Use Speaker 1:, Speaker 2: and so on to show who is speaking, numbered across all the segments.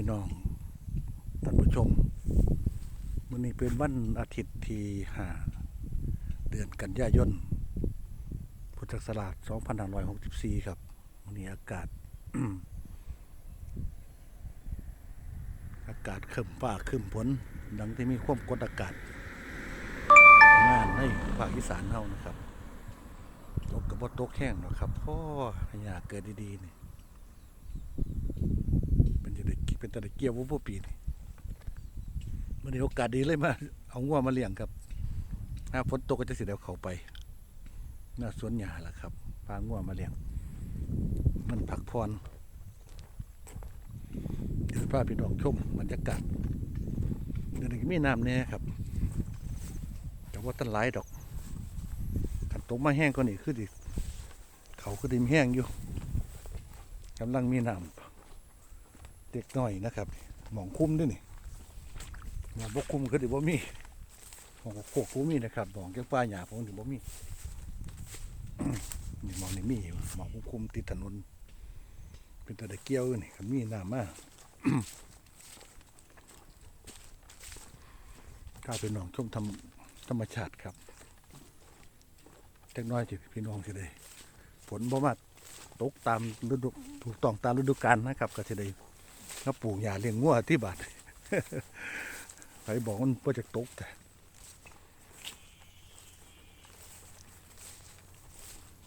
Speaker 1: พี่น้องท่านผู้ชมวันนี้เป็นวันอาทิตย์ที่ห้าเดือนกันยายนพุทธศักราช2564 ครับวันนี้อากาศ อากาศครึมฟ้าครึมฝนดังที่มีความกดอากาศงานในภาคอีสานเฮานะครับตกกับว่าตกแห้งหรอกครับพ่อให้ยาเกิดดีๆนี่ เป็นจะเกี่ยววุ้ปีนี่มันนี้โอกาสดีเลยมา เอางัวมาเลี้ยงครับถ้าฝนตกก็จะเสิเดี๋ยวเขาไปหน้าสวนหญ้าล่ะครับพางัวมาเลี้ยง มันพักผ่อนเดี๋ยวพาพี่น้องชมบรรยากาศเดี๋ยวนี้มีน้ำเนี่ยครับแต่ว่าต้นหลายดอกขันตกมาแห้งก็นี่คือดิเขาคือดิมแห้งอยู่กำลังมีน้ำ เด็กน้อยนะครับหมองคุ้มด้วยนี่หมองบกคุ้มก็ถือว่ามีหมองโคกฟูมีนะครับหมองแก้วป้าหยาผมถือว่ามีนี่หมองนี่มี่หมองคุ้มติดถนน เป็นตะเกียวนี่ครับมีน้ำมากถ้าเป็นน้องชมธรรมธรรมชาติครับเล็กน้อยจิพี่น้องจะได้ฝนบ่มาตกตามฤดูถูกต้องตามฤดูกาลนะครับ ก็จะได้ ก็ปลูกหญ้าเลี้ยงงัวที่บ้านใครบอกมันว่าจะตกแต่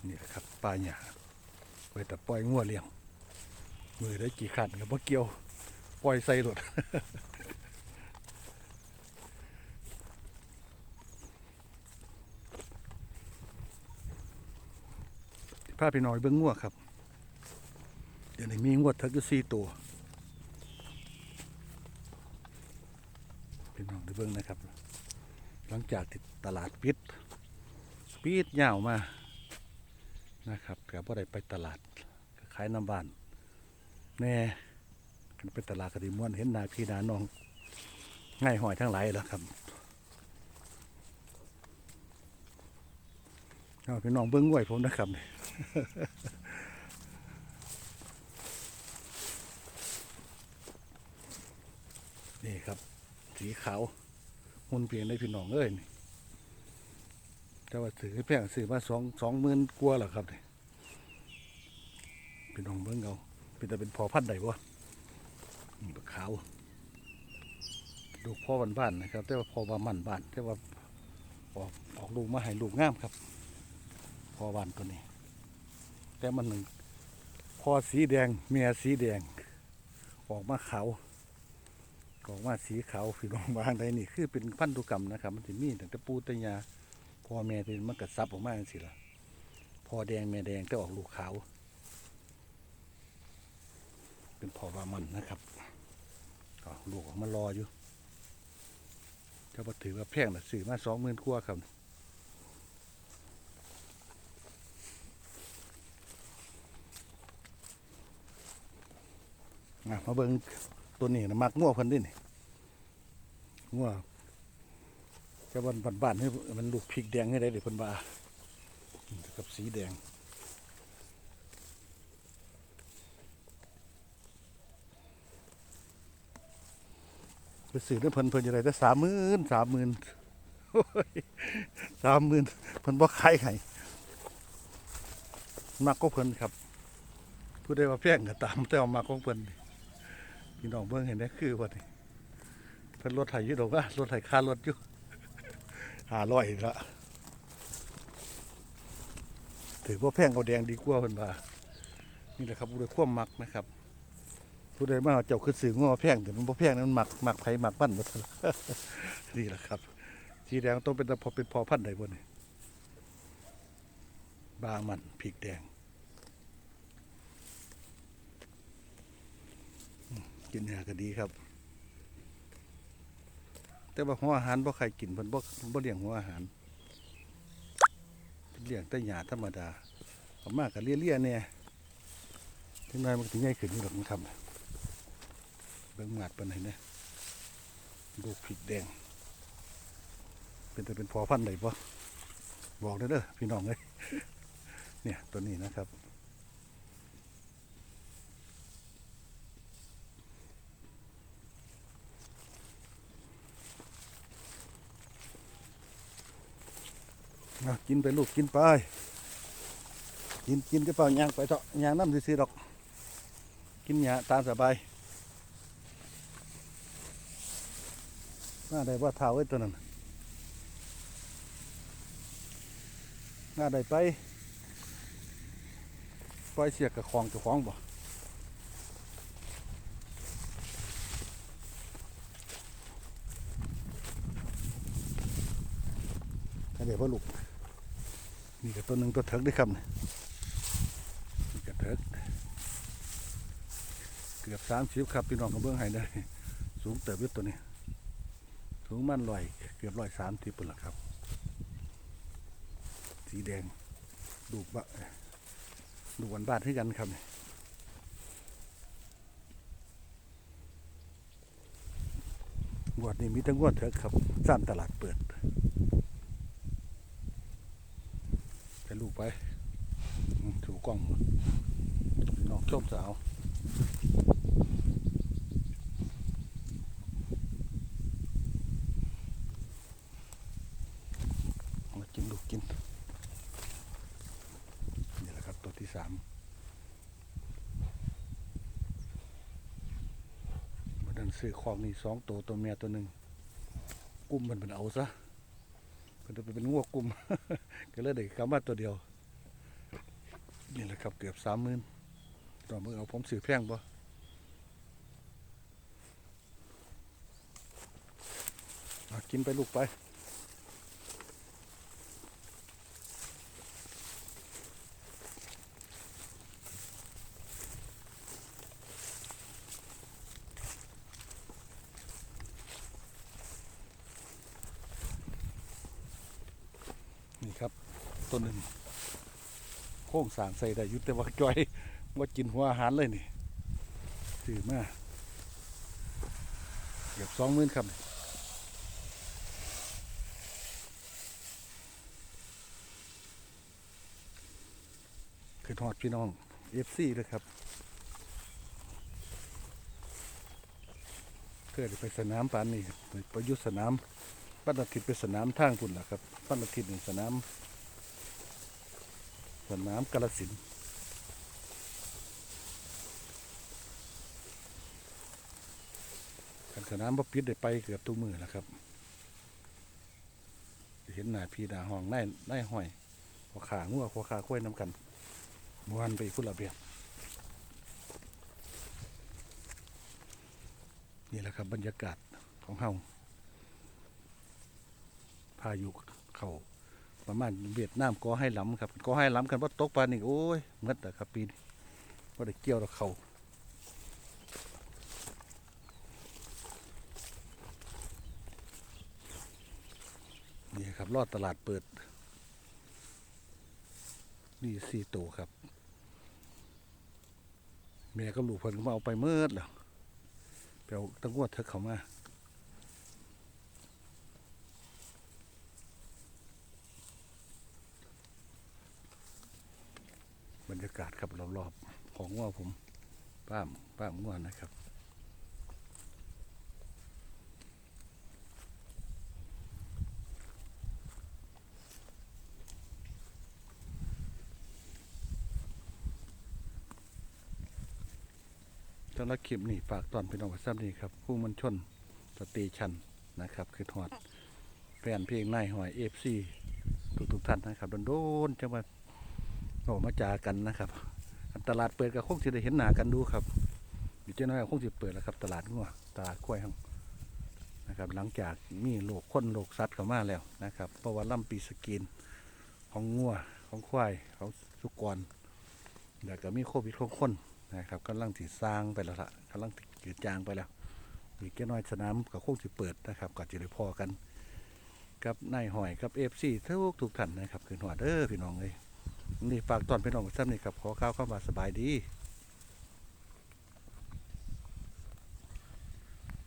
Speaker 1: นี่แหละครับป่าหญ้าไวแต่ปล่อยงัวเลี้ยง มือได้กี่ขันกับพ่เกี่ยว ปล่อยใส่รถพาพี่น้อยเบิ้งงัวครับ เดี๋ยวนี้มีงวดทักอยู่สี่ตัว พี่น้องได้เบิ่งนะครับ หลังจากที่ตลาดปิดปิดยาวมานะครับแต่พอได้ไปตลาดขายน้ำบ้านแน่กันไปตลาดกระดิม่วนเห็นนาพี่นาน้องง่ายหอยทั้งหลายแล้วครับเอาพี่น้องเบิ้งไหวผมนะครับนี่ครับ สีขาวหุ่นเปลี่ยนได้พี่น้องเอ้ยแต่ว่าถือแพงซื้อมาสองสองหมื่นกว่าหรอครับเนี่ยพี่น้องเบิ่งเอาเป็นแต่เป็นพอพันธ์ใดวะนี่บักขาวลูกพ่อบ้านบ้านๆนะครับ แต่ว่าพ่อว่ามันบ้านแต่ว่าออกออกลูกมาให้ลูกงามครับพ่อบ้านตัวนี้ แต่มันหนึ่งพ่อสีแดงเมียสีแดง ออกมาขาว ของว่าสีขาวสีรองบางใดนี่คือเป็นพันธุกรรมนะครับ มันจะมีแต่ปูแตยาพ่อแม่ที่มันกระซับออกมาสิละพ่อแดงแม่แดงแต่ออกลูกขาว เป็นพ่อวามันนะครับก็ลูกออกมารออยู่เจ้าถือว่าแพงนะสื่อมาสองหมื่นกว่าครับมาเบิ่ง ตัวนี้นะมักง่วเพิ่นเดินี่ง่วจะบ้านบ้านบ้านให้มันลูกพริกแดงให้ได้เดี๋ยวเพิ่นว่ากับสีแดงไปซื้อได้เพิ่นเพิ่นจะได้ได้สามหมื่นสามหมื่นสามหมื่นเพิ่นบ่ขายให้มักก็เพิ่นครับ ผู้ใดว่าแพงก็ตามแต่ว่ามักของเพิ่น พี่น้องเบิ่งเห็นได้คือว่านี่เพิ่นรถไถอยู่ดอกว่ารถไถค่ารถอยู่หาร้อยละถือว่าแพงเอาแดงดีกว่าเพิ่นว่านี่แหละครับผู้ใดความมักนะครับ ผู้ใดมาเจ้าคือสื่อง้อแพงแต่มันบ่แพงนั้นมันมักมักไผมักบ้านหมดนี่แหละครับสีแดงต้องเป็นตะพอเป็นพอพันธุ์ใดบ่นี่บางมันพริกแดง กินยาก็ดีครับ แต่ว่าหัวอาหารบ่ใครกินเพิ่นบ่บ่เลี้ยงหัวอาหารเลี้ยงแต่หญ้าธรรมดาเอามากก็เลี่ยๆเนี่ยถึงน้อยมันก็สิใหญ่ขึ้นอยู่ดอกมันครับเบิ่งหมาดปานไหนเนี่ยลูกพริกแดง เป็นแต่เป็นพอพันธุ์ใดบ่บอกเด้อเด้อพี่น้องเอ้ยเนี่ยตัวนี้นะครับ กินไปลูกกินไป กินกินก็เปล่าย่างไปเถอะย่างน้ำซื้อๆดอก กินหยาตามสบายน่าได้ว่าเท้าไว้ตัวนั้นน่าได้ไป ปล่อยเสียกกับของเจ้าของบ่เดี๋ยวพ่อลูก นี่ก็ตัวหนึ่งตัวเถิกด้วยครับนี่ก็เถิกเกือบสามสิบครับพี่น้องกับเบื้องไห้ได้ สูงเติบอยุตัวนี้ สูงมันลอยเกือบร้อยสามสิบปุ่นละครับ สีแดงดูบะดูวันบาทให้กันครับนี่งวดนี้มีทั้งงวดเถอะครับสร้างตลาดเปิดไป ลูกไปถูกกล้องนองชมสาวมากินลูกกิน นี่แหละครับตัวที่สามมันดันซื้อของนี่สองตัวตัวเมียตัวหนึ่งกุ้มมันเป็นเอาซะ มันจะเป็นงวกุ้มก็เลยได้คำว่าตัวเดียว นี่แหละครับเกือบสามหมื่นต่อมือเอาผมสื่อแพงปะกินไปลูกไป นี่ครับ ต้นหนึ่งโค้งสางใส่ได้ยุติว่าจ้อยว่ากินหัวอาหารเลยนี่ถือมาเกือบสองหมื่นครับคือทอดพี่น้องเอฟซีเลยครับเพื่อไปสนามปานนี่ไปประยุทธ์สนามปั้นอาทิตย์เป็นสนามทางพุ่นล่ะครับปั้นอาทิตย์นี่สนาม สนามกาลสินธุ์กันสนามบ่ปิดได้ไปเกือบทุกมือแล้วครับ เห็นหน้าพี่ดาห้องนายนายห้อยพอขางัวพอขาค้อยน้ำกันมวนไปพุ่นละเบียบนี่แหละครับบรรยากาศของเฮาพายุเขา ประมาณเวียดนามก็ให้ล้ำครับก็ให้ล้ำกันว่าตกปลานี่โอ้ยเงิดแต่ครับปีนี้ว่าได้เกี่ยวแล้วเขานี่ครับรอดตลาดเปิด นี่สี่ตัวครับแม่ก็ลูกเพิ่นก็มาเอาไปเมื่อแล้วไปเอาตั้งวดเธอเขามา รยากาศครับรอบๆของว่าผมป้ามป้ามง่วนนะครับสำหรับคลิปนี้ฝากตอนพี่น้องกับซ้ำนี้ครับผู้มันชนสเตชันนะครับ คือทอดแฟนเพลงนายหอยเอฟซีทุกทุกๆท่านนะครับ โดนๆจะมาโอ้มาจากันนะครับ ตลาดเปิดก็คงจะได้เห็นหน้ากันดูครับอยู่เจ้าน้อยคงจะเปิดแล้วครับ ตลาดงัวตลาดกล้วยห้องนะครับ หลังจากมีโรคคนโรคสัตว์เข้ามาแล้วนะครับ เพราะว่าล่ำปีสกินของงัวของควายของสุกรเดี๋ยวก็มีโควิดของคนนะครับกำลังสิสร้างไปแล้วละกำลังสิเกิดจางไปแล้วอีกเจ้าน้อยสนามก็คงจะเปิดนะครับก็จะได้พอกันกับนายหอยกับเอฟซีทุกทุกท่านนะครับคือหอดเด้อพี่น้องเลย นี่ฝากตอนพี่น้องซ้ำนี่ครับขอข้าวเข้ามาสบายดี